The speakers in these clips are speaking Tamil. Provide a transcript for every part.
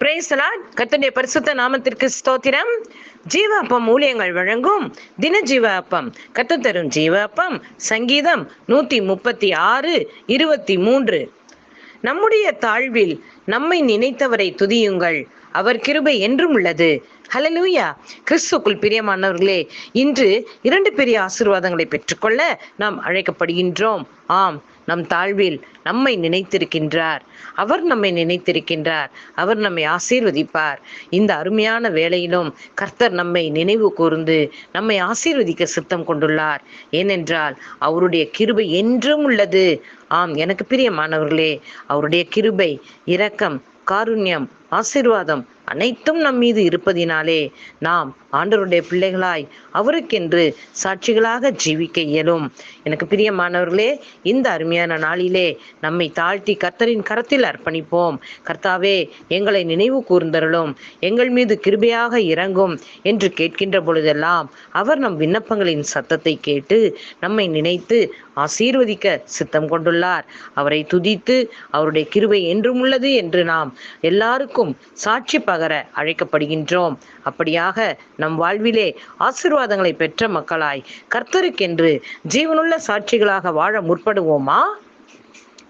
பிரேசலா கத்தனுடைய பரிசுத்த நாமத்திற்கு ஸ்தோத்திரம். ஜீவ அப்பம் ஊழியங்கள் வழங்கும் தின ஜீவ அப்பம் கத்து தரும் ஜீவ அப்பம் சங்கீதம் நூத்தி முப்பத்தி ஆறு இருபத்தி மூன்று நம்முடைய தாழ்வில் நம்மை நினைத்தவரை துதியுங்கள். அவர் கிருபை என்றும் உள்ளது. ஹலலூயா கிறிஸ்துக்குள் பிரியமானவர்களே இன்று இரண்டு பெரிய ஆசீர்வாதங்களை பெற்றுக்கொள்ள நாம் அழைக்கப்படுகின்றோம். ஆம். நம் தாழ்வில் நம்மை நினைத்திருக்கின்றார். அவர் நம்மை நினைத்திருக்கின்றார். அவர் நம்மை ஆசீர்வதிப்பார். இந்த அருமையான வேளையிலும் கர்த்தர் நம்மை நினைவு கூர்ந்து நம்மை ஆசீர்வதிக்க சித்தம் கொண்டுள்ளார். ஏனென்றால் அவருடைய கிருபை என்றும் உள்ளது. ஆம் எனக்கு பிரியமானவர்களே அவருடைய கிருபை இரக்கம் காருண்யம் ஆசீர்வாதம் அனைத்தும் நம் மீது இருப்பதினாலே நாம் ஆண்டவருடைய பிள்ளைகளாய் அவருக்கென்று சாட்சிகளாக ஜீவிக்க இயலும். எனக்கு பிரியமானவர்களே இந்த அருமையான நாளிலே நம்மை தாழ்த்தி கர்த்தரின் கரத்தில் அர்ப்பணிப்போம். கர்த்தாவே எங்களை நினைவு கூர்ந்தருளும். எங்கள் மீது கிருபையாக இறங்கும் என்று கேட்கின்ற பொழுதெல்லாம் அவர் நம் விண்ணப்பங்களின் சத்தத்தை கேட்டு நம்மை நினைத்து ஆசீர்வதிக்க சித்தம் கொண்டுள்ளார். அவரை துதித்து அவருடைய கிருபை என்றும் உள்ளது என்று நாம் எல்லாருக்கும் சாட்சி பகர அழைக்கப்படுகின்றோம். அப்படியாக நம் வாழ்விலே ஆசிர்வாதங்களை பெற்ற மக்களாய் கர்த்தருக்கென்று ஜீவனுள்ள சாட்சிகளாக வாழ முற்படுவோமா?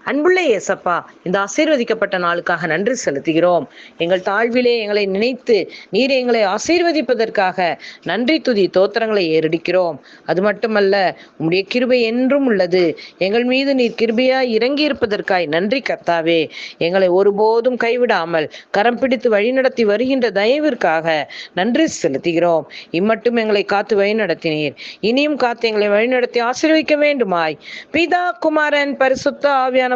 அன்புள்ள இயேசப்பா இந்த ஆசீர்வதிக்கப்பட்ட நாளுக்காக நன்றி செலுத்துகிறோம். எங்கள் தாழ்விலே எங்களை நினைத்து நீர் எங்களை ஆசீர்வதிப்பதற்காக நன்றி துதி தோத்திரங்களை ஏறடிக்கிறோம். அது மட்டுமல்ல உம்முடைய கிருபை என்றும் உள்ளது. எங்கள் மீது நீர் கிருபையாய் இறங்கி இருப்பதற்காய் நன்றி கர்த்தாவே. எங்களை ஒருபோதும் கைவிடாமல் கரம் பிடித்து வழிநடத்தி வருகின்ற தயவிற்காக நன்றி செலுத்துகிறோம். இம்மட்டும் எங்களை காத்து வழிநடத்தினீர். இனியும் காத்து எங்களை வழிநடத்தி ஆசீர்வதிக்க வேண்டுமாய். பிதா குமாரன் பரிசுத்த ஆவியான